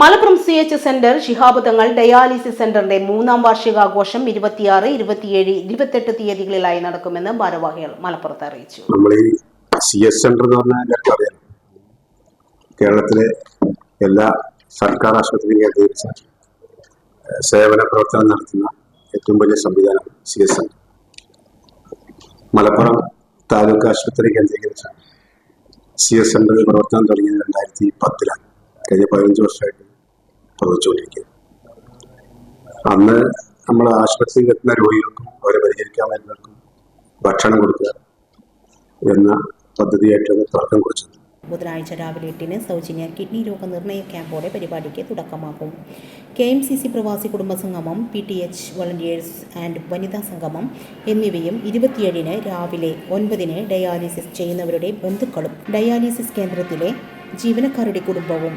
Malappuram C H centre Shihab Thangal dialysis സെന്ററിന്റെ മൂന്നാം വാർഷികാഘോഷം ഇരുപത്തിയാറ് ഇരുപത്തിയേഴ് ഇരുപത്തെട്ട് തീയതികളിലായി നടക്കുമെന്ന് ഭാരവാഹികൾ മലപ്പുറത്ത് അറിയിച്ചു. സി സെന്റർ എന്ന് പറഞ്ഞാൽ അറിയാം. കേരളത്തിലെ എല്ലാ സർക്കാർ ആശുപത്രികളും സേവന പ്രവർത്തനം നടത്തുന്ന ഏറ്റവും വലിയ സംവിധാനം C S centre. Malappuram taluk ആശുപത്രി കേന്ദ്രീകരിച്ചാണ് സി എസ് സെന്റർ പ്രവർത്തനം തുടങ്ങിയത് രണ്ടായിരത്തി പത്തിലാണ്. കഴിഞ്ഞ പതിനഞ്ച് വർഷമായിട്ട് പ്രവർത്തിച്ചുകൊണ്ടിരിക്കുക അന്ന് നമ്മൾ ആശുപത്രിയിൽ എത്തുന്ന രോഗികൾക്കും അവരെ പരിചരിക്കാൻ വരുന്നവർക്കും ഭക്ഷണം കൊടുക്കുക എന്ന പദ്ധതിയായിട്ടാണ് തുടക്കം കുറിച്ചത് ബുധനാഴ്ച രാവിലെ എട്ടിന് സൗജന്യ കിഡ്നി രോഗനിർണയ ക്യാമ്പോടെ പരിപാടിക്ക് തുടക്കമാകും. കെ എം സി സി പ്രവാസി കുടുംബ സംഗമം P T H volunteers and വനിതാ സംഗമം എന്നിവയും ഇരുപത്തിയേഴിന് രാവിലെ ഒൻപതിന് ഡയാലിസിസ് ചെയ്യുന്നവരുടെ ബന്ധുക്കളും ഡയാലിസിസ് കേന്ദ്രത്തിലെ ജീവനക്കാരുടെ കുടുംബവും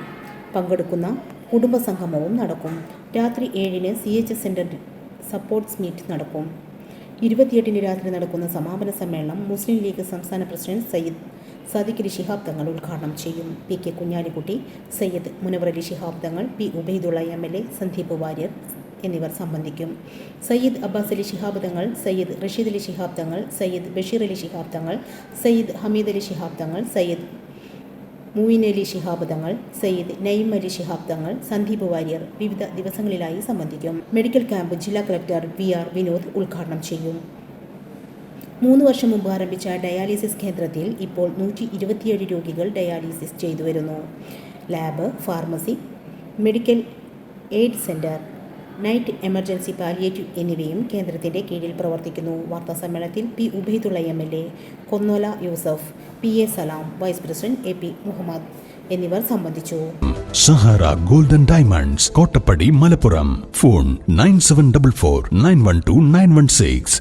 പങ്കെടുക്കുന്ന കുടുംബ സംഗമവും നടക്കും. രാത്രി ഏഴിന് C H S centre supports meet നടക്കും. ഇരുപത്തിയെട്ടിന് രാത്രി നടക്കുന്ന സമാപന സമ്മേളനം മുസ്ലിം ലീഗ് സംസ്ഥാന പ്രസിഡന്റ് സയ്യിദ് സദിഖ് അലി ശിഹാബ് തങ്ങൾ ഉദ്ഘാടനം ചെയ്യും. P K Kunhalikutty Sayyid Munavar Ali Shihab Thangal P Ubaidulla M L A Sandeep Warrier എന്നിവർ സംബന്ധിക്കും. സയ്യിദ് അബ്ബാസ് അലി ശിഹാബ് തങ്ങൾ സയ്യിദ് റഷീദ് അലി ശിഹാബ് തങ്ങൾ സയ്യിദ് ബഷീർ അലി ശിഹാബ് തങ്ങൾ സയ്യിദ് ഹമീദ് അലി ശിഹാബ് തങ്ങൾ സയ്യിദ് മൂയിൻ അലി ശിഹാബ് തങ്ങൾ സയ്യിദ് നയിം അലി ശിഹാബ് തങ്ങൾ സന്ദീപ് വാര്യർ വിവിധ ദിവസങ്ങളിലായി സംബന്ധിക്കും. മെഡിക്കൽ ക്യാമ്പ് ജില്ലാ കളക്ടർ വി ആർ വിനോദ് ഉദ്ഘാടനം ചെയ്യും. മൂന്ന് വർഷം മുമ്പ് ആരംഭിച്ച ഡയാലിസിസ് കേന്ദ്രത്തിൽ ഇപ്പോൾ നൂറ്റി ഇരുപത്തിയേഴ് രോഗികൾ ഡയാലിസിസ് ചെയ്തു വരുന്നു lab pharmacy medical aid centre night emergency palliative എന്നിവയും കേന്ദ്രത്തിന്റെ കീഴിൽ പ്രവർത്തിക്കുന്നു. വാർത്താ സമ്മേളനത്തിൽ P Ubaidulla M L A Konnola Yusuf P A Salam vice president A P Muhammad എന്നിവർ സംബന്ധിച്ചു. Sahara golden diamonds Kottappadi Malappuram. Phone nine seven double four nine one two nine one six.